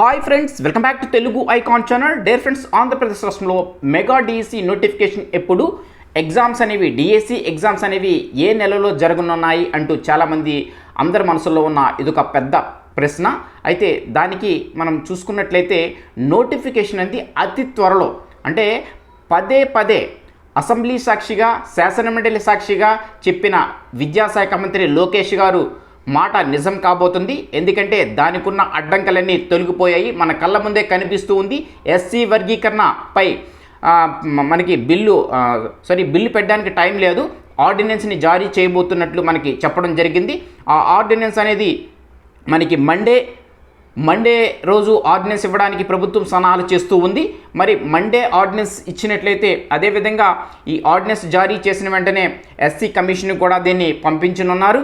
Hi friends welcome back to Telugu icon channel dear friends Andhra Pradesh రాష్ట్రంలో mega DSC notification ఎప్పుడు? Exams అనేవి DSC exams అనేవి ఏ నెలలో జరగనున్నాయి అంటూ చాలామంది అందరి మనసులో ఉన్న ఇదొక పెద్ద ప్రశ్న. అయితే దానికి మనం చూసుకున్నట్లయితే నోటిఫికేషన్ అనేది అతి త్వరలో అంటే పదే పదే అసెంబ్లీ సాక్షిగా శాసనమండలి సాక్షిగా చెప్పిన విద్యాశాఖ మంత్రి లోకేష్ గారు మాట నిజం కాబోతుంది. ఎందుకంటే దానికున్న అడ్డంకులన్నీ తొలగిపోయాయి. మన కళ్ళ ముందే కనిపిస్తూ ఉంది. ఎస్సీ వర్గీకరణపై మనకి బిల్లు సారీ బిల్లు పెట్టడానికి టైం లేదు. ఆర్డినెన్స్ని జారీ చేయబోతున్నట్లు మనకి చెప్పడం జరిగింది. ఆ ఆర్డినెన్స్ అనేది మనకి మండే మండే రోజు ఆర్డినెన్స్ ఇవ్వడానికి ప్రభుత్వం సన్నాహాలు చేస్తూ ఉంది. మరి మండే ఆర్డినెన్స్ ఇచ్చినట్లయితే అదేవిధంగా ఈ ఆర్డినెన్స్ జారీ చేసిన వెంటనే ఎస్సీ కమిషన్ కూడా దీన్ని పంపించనున్నారు.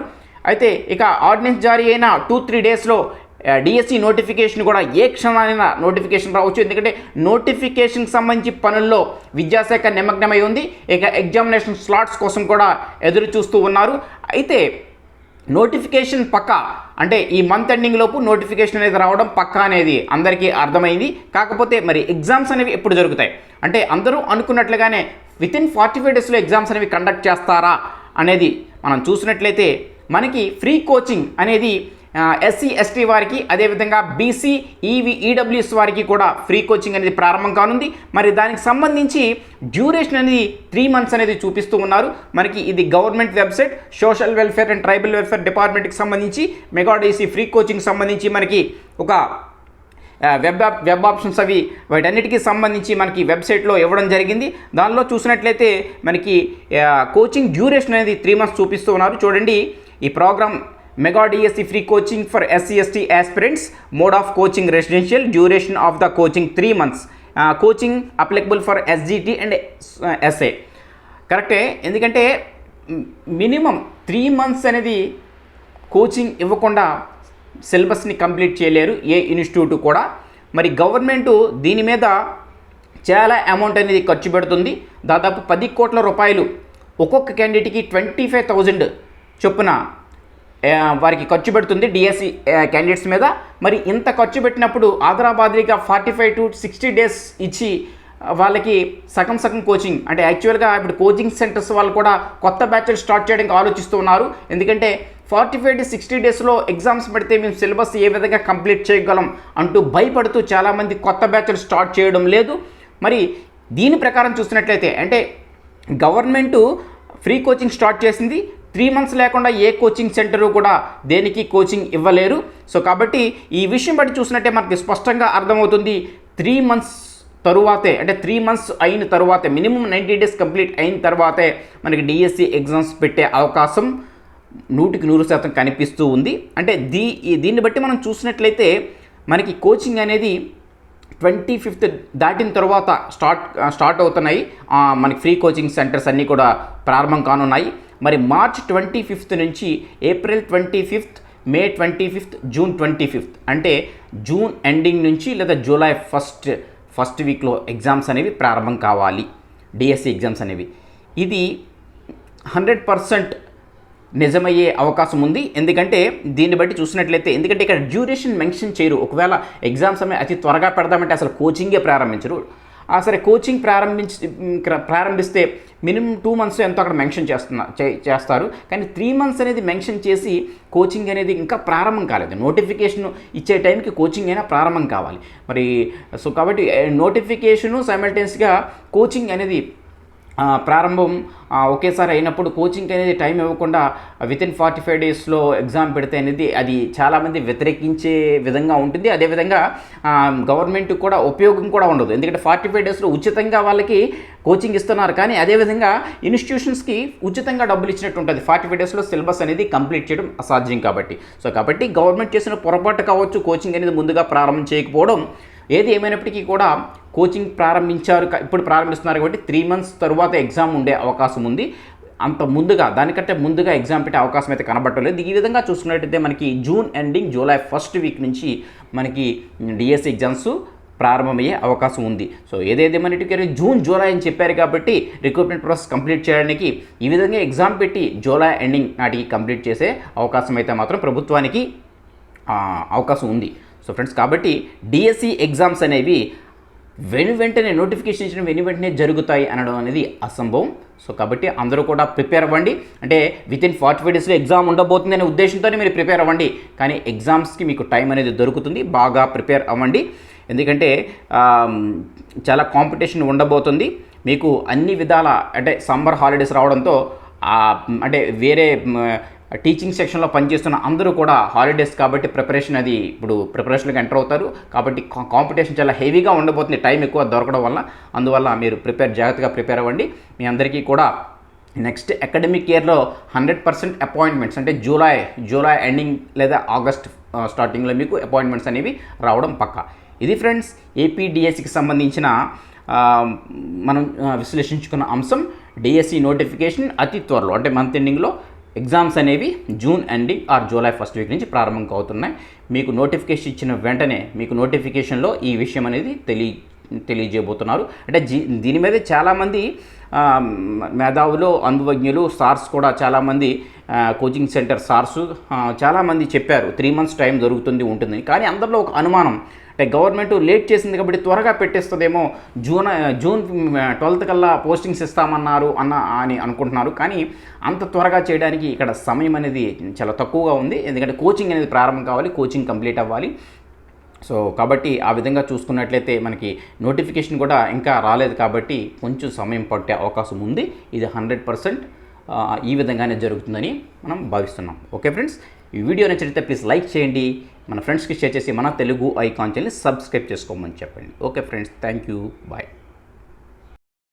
అయితే ఇక ఆర్డినెన్స్ జారీ అయిన టూ త్రీ డేస్లో డిఎస్సి నోటిఫికేషన్ కూడా ఏ క్షణమైనా నోటిఫికేషన్ రావచ్చు. ఎందుకంటే నోటిఫికేషన్కి సంబంధించి పనుల్లో విద్యాశాఖ నిమగ్నమై ఉంది. ఇక ఎగ్జామినేషన్ స్లాట్స్ కోసం కూడా ఎదురు చూస్తూ ఉన్నారు. అయితే నోటిఫికేషన్ పక్క అంటే ఈ మంత్ ఎండింగ్ లోపు నోటిఫికేషన్ అనేది రావడం పక్కా అనేది అందరికీ అర్థమైంది. కాకపోతే మరి ఎగ్జామ్స్ అనేవి ఎప్పుడు జరుగుతాయి? అంటే అందరూ అనుకున్నట్లుగానే విత్ ఇన్ ఫార్టీ ఫైవ్ డేస్లో ఎగ్జామ్స్ అనేవి కండక్ట్ చేస్తారా అనేది మనం చూసినట్లయితే మనకి ఫ్రీ కోచింగ్ అనేది ఎస్సీ ఎస్టీ వారికి అదేవిధంగా బీసీ ఈవి ఈడబ్ల్యూఎస్ వారికి కూడా ఫ్రీ కోచింగ్ అనేది ప్రారంభం కానుంది. మరి దానికి సంబంధించి డ్యూరేషన్ అనేది త్రీ మంత్స్ అనేది చూపిస్తూ ఉన్నారు. మనకి ఇది government website social welfare and tribal welfare డిపార్ట్మెంట్కి సంబంధించి మెగాడీసీ ఫ్రీ కోచింగ్ సంబంధించి మనకి ఒక వెబ్ వెబ్ ఆప్షన్స్ అవి వాటన్నిటికీ సంబంధించి మనకి వెబ్సైట్లో ఇవ్వడం జరిగింది. దానిలో చూసినట్లయితే మనకి కోచింగ్ డ్యూరేషన్ అనేది త్రీ మంత్స్ చూపిస్తూ ఉన్నారు. చూడండి ఈ program mega DSC free coaching for SC ST aspirants mode of coaching residential duration of the coaching three months coaching applicable for SGT and SA కరెక్టే ఎందుకంటే మినిమం త్రీ మంత్స్ అనేది coaching ఇవ్వకుండా సిలబస్ని complete చేయలేరు ఏ ఇన్స్టిట్యూట్ కూడా. మరి government దీని మీద చాలా అమౌంట్ అనేది ఖర్చు పెడుతుంది. దాదాపు పది కోట్ల రూపాయలు ఒక్కొక్క క్యాండిడేట్కి ట్వంటీ ఫైవ్ థౌజండ్ చొప్పున వారికి ఖర్చు పెడుతుంది డిఎస్సి క్యాండిడేట్స్ మీద. మరి ఇంత ఖర్చు పెట్టినప్పుడు ఆదరాబాద్రీగా forty five to sixty days ఇచ్చి వాళ్ళకి సగం సగం కోచింగ్ అంటే యాక్చువల్గా ఇప్పుడు కోచింగ్ సెంటర్స్ వాళ్ళు కూడా కొత్త బ్యాచ్లు స్టార్ట్ చేయడానికి ఆలోచిస్తూ ఉన్నారు. ఎందుకంటే ఫార్టీ ఫైవ్ టు సిక్స్టీ డేస్లో ఎగ్జామ్స్ పెడితే మేము సిలబస్ ఏ విధంగా కంప్లీట్ చేయగలం అంటూ భయపడుతూ చాలామంది కొత్త బ్యాచ్లు స్టార్ట్ చేయడం లేదు. మరి దీని ప్రకారం చూసినట్లయితే అంటే గవర్నమెంటు ఫ్రీ కోచింగ్ స్టార్ట్ చేసింది. త్రీ మంత్స్ లేకుండా ఏ కోచింగ్ సెంటరు కూడా దేనికి కోచింగ్ ఇవ్వలేరు. సో కాబట్టి ఈ విషయం బట్టి చూసినట్టే మనకి స్పష్టంగా అర్థమవుతుంది త్రీ మంత్స్ తరువాతే అంటే త్రీ మంత్స్ అయిన తరువాతే మినిమం నైంటీ డేస్ కంప్లీట్ అయిన తర్వాతే మనకి డిఎస్సి ఎగ్జామ్స్ పెట్టే అవకాశం నూటికి నూరు శాతం కనిపిస్తూ ఉంది. అంటే దీ దీన్ని బట్టి మనం చూసినట్లయితే మనకి కోచింగ్ అనేది ట్వంటీ ఫిఫ్త్ దాటిన తర్వాత స్టార్ట్ స్టార్ట్ అవుతున్నాయి. మనకి ఫ్రీ కోచింగ్ సెంటర్స్ అన్నీ కూడా ప్రారంభం కానున్నాయి. మరి మార్చ్ ట్వంటీ ఫిఫ్త్ నుంచి April twenty fifth May twenty fifth June twenty fifth. అంటే జూన్ ఎండింగ్ నుంచి లేదా జూలై ఫస్ట్ ఫస్ట్ వీక్లో ఎగ్జామ్స్ అనేవి ప్రారంభం కావాలి. డిఎస్సి ఎగ్జామ్స్ అనేవి. ఇది హండ్రెడ్ పర్సెంట్ నిజమయ్యే అవకాశం ఉంది. ఎందుకంటే దీన్ని బట్టి చూసినట్లయితే ఎందుకంటే ఇక్కడ డ్యూరేషన్ మెన్షన్ చేయరు. ఒకవేళ ఎగ్జామ్స్ అనే అతి త్వరగా పెడదామంటే అసలు కోచింగే ప్రారంభించరు. సరే కోచింగ్ ప్రారంభించి ప్రారంభిస్తే మినిమం టూ మంత్స్ ఎంతో అక్కడ మెన్షన్ చేస్తున్నా చే- చేస్తారు. కానీ త్రీ మంత్స్ అనేది మెన్షన్ చేసి కోచింగ్ అనేది ఇంకా ప్రారంభం కాలేదు. నోటిఫికేషన్ ఇచ్చే టైంకి కోచింగ్ అయినా ప్రారంభం కావాలి. మరి సో కాబట్టి నోటిఫికేషను సైమల్టేనియస్గా కోచింగ్ అనేది ప్రారంభం ఒకేసారి అయినప్పుడు కోచింగ్ అనేది టైం ఇవ్వకుండా విత్ ఇన్ ఫార్టీ ఫైవ్ డేస్లో ఎగ్జామ్ పెడితే అనేది అది చాలామంది వ్యతిరేకించే విధంగా ఉంటుంది. అదేవిధంగా గవర్నమెంట్ కూడా ఉపయోగం కూడా ఉండదు. ఎందుకంటే ఫార్టీ ఫైవ్ డేస్లో ఉచితంగా వాళ్ళకి కోచింగ్ ఇస్తున్నారు. కానీ అదేవిధంగా ఇన్స్టిట్యూషన్స్కి ఉచితంగా డబ్బులు ఇచ్చినట్టు ఉంటుంది. ఫార్టీ ఫైవ్ డేస్లో సిలబస్ అనేది కంప్లీట్ చేయడం అసాధ్యం కాబట్టి. సో కాబట్టి గవర్నమెంట్ చేసిన పొరపాటు కావచ్చు కోచింగ్ అనేది ముందుగా ప్రారంభం చేయకపోవడం. ఏది ఏమైనప్పటికీ కూడా కోచింగ్ ప్రారంభించారు ఇప్పుడు ప్రారంభిస్తున్నారు కాబట్టి త్రీ మంత్స్ తర్వాత ఎగ్జామ్ ఉండే అవకాశం ఉంది. అంత ముందుగా దానికంటే ముందుగా ఎగ్జామ్ పెట్టే అవకాశం అయితే కనబట్టలేదు ఈ విధంగా చూసుకున్నట్టయితే మనకి June ending July first week నుంచి మనకి డిఎస్సి ఎగ్జామ్స్ ప్రారంభమయ్యే అవకాశం ఉంది. సో ఏదేదేమన్నిటికీ జూన్ జూలై అని చెప్పారు కాబట్టి రిక్రూట్మెంట్ ప్రాసెస్ కంప్లీట్ చేయడానికి ఈ విధంగా ఎగ్జామ్ పెట్టి జూలై ఎండింగ్ నాటికి కంప్లీట్ చేసే అవకాశం అయితే మాత్రం ప్రభుత్వానికి అవకాశం ఉంది. సో ఫ్రెండ్స్ కాబట్టి డిఎస్సి ఎగ్జామ్స్ అనేవి వెను వెంటనే నోటిఫికేషన్ ఇచ్చిన వెను వెంటనే జరుగుతాయి అనడం అనేది అసంభవం. సో కాబట్టి అందరూ కూడా ప్రిపేర్ అవ్వండి. అంటే విత్ ఇన్ ఫార్టీ ఫైవ్ డేస్లో ఎగ్జామ్ ఉండబోతుంది అనే ఉద్దేశంతోనే మీరు ప్రిపేర్ అవ్వండి. కానీ ఎగ్జామ్స్కి మీకు టైం అనేది దొరుకుతుంది. బాగా ప్రిపేర్ అవ్వండి. ఎందుకంటే చాలా కాంపిటీషన్ ఉండబోతుంది. మీకు అన్ని విధాల అంటే సమ్మర్ హాలిడేస్ రావడంతో అంటే వేరే టీచింగ్ సెక్షన్లో పనిచేస్తున్న అందరూ కూడా హాలిడేస్ కాబట్టి ప్రిపరేషన్ అది ఇప్పుడు ప్రిపరేషన్కి ఎంటర్ అవుతారు. కాబట్టి కా- కాంపిటీషన్ చాలా హెవీగా ఉండబోతుంది. టైం ఎక్కువ దొరకడం వల్ల. అందువల్ల మీరు ప్రిపేర్ జాగ్రత్తగా ప్రిపేర్ అవ్వండి. మీ అందరికీ కూడా నెక్స్ట్ అకాడమిక్ ఇయర్లో హండ్రెడ్ పర్సెంట్ అపాయింట్మెంట్స్ అంటే జూలై జూలై ఎండింగ్ లేదా ఆగస్ట్ స్టార్టింగ్లో మీకు అపాయింట్మెంట్స్ అనేవి రావడం పక్కా. ఇది ఫ్రెండ్స్ ఏపీడిఎస్సికి సంబంధించిన మనం విశ్లేషించుకున్న అంశం. డిఎస్సి నోటిఫికేషన్ అతి త్వరలో అంటే మంత్ ఎండింగ్లో ఎగ్జామ్స్ అనేవి June ending or July first week నుంచి ప్రారంభం అవుతున్నాయి మీకు నోటిఫికేషన్ ఇచ్చిన వెంటనే మీకు నోటిఫికేషన్లో ఈ విషయం అనేది తెలియ తెలియజేయబోతున్నారు. అంటే జీ దీని మీద చాలామంది మేధావులు అనుభవజ్ఞులు సార్స్ కూడా చాలామంది కోచింగ్ సెంటర్ సార్స్ చాలామంది చెప్పారు. త్రీ మంత్స్ టైం దొరుకుతుంది ఉంటుంది. కానీ అందరిలో ఒక అనుమానం. అంటే గవర్నమెంట్ లేట్ చేసింది కాబట్టి త్వరగా పెట్టేస్తుందేమో జూన్ జూన్ ట్వెల్త్ కల్లా పోస్టింగ్స్ ఇస్తామన్నారు అన్న అని అనుకుంటున్నారు. కానీ అంత త్వరగా చేయడానికి ఇక్కడ సమయం అనేది చాలా తక్కువగా ఉంది. ఎందుకంటే కోచింగ్ అనేది ప్రారంభం కావాలి కోచింగ్ కంప్లీట్ అవ్వాలి. సో కాబట్టి ఆ విధంగా చూసుకున్నట్లయితే మనకి నోటిఫికేషన్ కూడా ఇంకా రాలేదు కాబట్టి కొంచెం సమయం పట్టే అవకాశం ఉంది. ఇది హండ్రెడ్ పర్సెంట్ ఈ విధంగానే జరుగుతుందని మనం భావిస్తున్నాం. ఓకే ఫ్రెండ్స్ ఈ వీడియో నచ్చితే ప్లీజ్ లైక్ చేయండి. మన ఫ్రెండ్స్కి షేర్ చేసి మన తెలుగు ఐకాన్ ఛానల్ని సబ్స్క్రైబ్ చేసుకోమని చెప్పండి. Okay friends thank you bye.